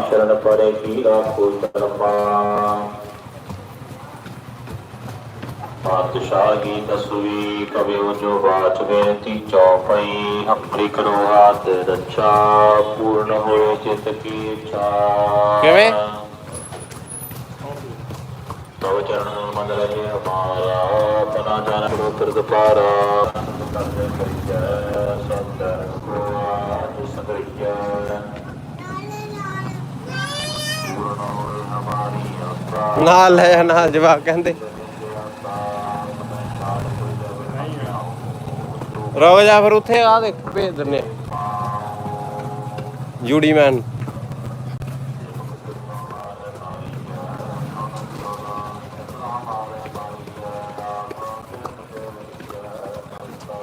ਸ਼ਰਨ ਪਰੇ ਕੀ ਰਾਖੋ ਧਰਮਾ ਪਾਤਸ਼ਾਹੀ ਦਸਵੀ ਕਵਿਓ ਜੋ ਬਾਚ ਬੇਨਤੀ ਚੌਪਈ ਆਪਣੀ ਕਰੋ ਹਾਥ ਰੱਛਾ ਪੂਰਨ ਹੋਏ ਚਿਤ ਕੀ ਇੱਛਾ। ਕਿਵੇਂ? ਤਵ ਚਰਨ ਮਨ ਰਹੇ ਹਮਾਰਾ ਆਪਣਾ ਜਨ ਕਰੋ ਕਿਰਤ ਪਾਰਾ। ਕਰਦੇ ਕਰੀਐ ਸੰਤਨ ਕੋ ਆਜ ਸੰਗਰੀਐ ਪੂਰਨ ਹੋਏ ਹਮਾਰੀ ਆਸਾ ਨਾਲ ਲੈ ਨਾਲ ਜਵਾਬ ਕਹਿੰਦੇ। ਰੁਕ ਜਾ ਫਿਰ ਉੱਥੇ ਆ ਦੇਖ, ਭੇਜ ਦਿੰਨੇ ਜੂੜੀ ਮੈਨ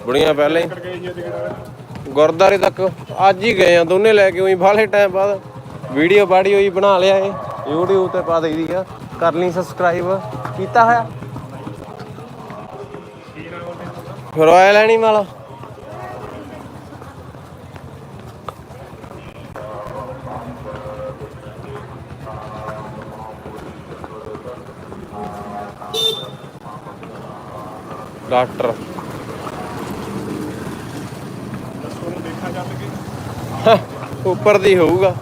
ਬੁੜੀਆਂ ਪਹਿਲੇ ਗੁਰਦਾਰੇ ਤੱਕ ਅੱਜ ਹੀ ਗਏ ਆ, ਦੋਨੇ ਲੈ ਕੇ ਉਹੀ, ਬਾਹਲੇ ਟਾਈਮ ਬਾਅਦ। ਵੀਡੀਓ ਬਾੜੀ ਹੋਈ ਬਣਾ ਲਿਆ ਏ YouTube ਤੇ ਪਾ ਦੇਈਦੀ ਆ। ਕਰ ਲਈ ਸਬਸਕ੍ਰਾਈਬ ਕੀਤਾ ਹੋਇਆ? Royal animal. ਡਾਕਟਰ। ਉੱਪਰ ਦੀ ਹੋਊਗਾ।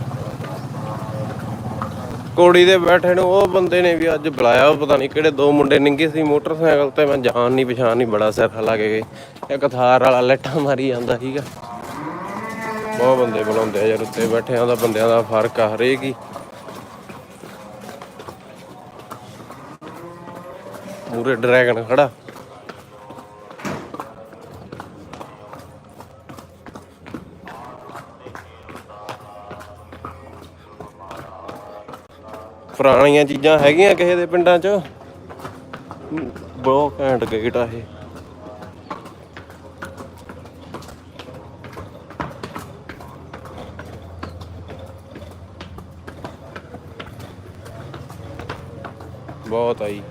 ਕੋੜੀ ਦੇ ਬੈਠੇ ਨੂੰ, ਉਹ ਬੰਦੇ ਨੇ ਵੀ ਅੱਜ ਬੁਲਾਇਆ, ਉਹ ਪਤਾ ਨਹੀਂ ਕਿਹੜੇ ਦੋ ਮੁੰਡੇ ਨਿੰਗੇ ਸੀ ਮੋਟਰਸਾਈਕਲ ਤੇ, ਮੈਂ ਜਾਣ ਨਹੀਂ ਪਛਾਣ ਨਹੀਂ, ਬੜਾ ਸਿਰ ਲਾ ਕੇ ਗਏ। ਇੱਕ ਥਾਰ ਵਾਲਾ ਲੱਟਾਂ ਮਾਰੀ ਜਾਂਦਾ ਸੀਗਾ। ਬਹੁਤ ਬੰਦੇ ਬੁਲਾਉਂਦੇ ਆ ਯਾਰ, ਉੱਤੇ ਬੈਠਿਆਂ ਦਾ, ਬੰਦਿਆਂ ਦਾ ਫ਼ਰਕ ਆ ਹਰੇਕ ਹੀ। ਮੂਰੇ ਡਰੈਗਨ ਖੜਾ। ਪੁਰਾਣੀਆਂ ਚੀਜ਼ਾਂ ਹੈਗੀਆਂ ਕਿਸੇ ਦੇ ਪਿੰਡਾਂ 'ਚ? ਬਹੁਤ ਘੈਂਟ ਗੇਟ ਆ ਇਹ। ਬਹੁਤ ਆਈ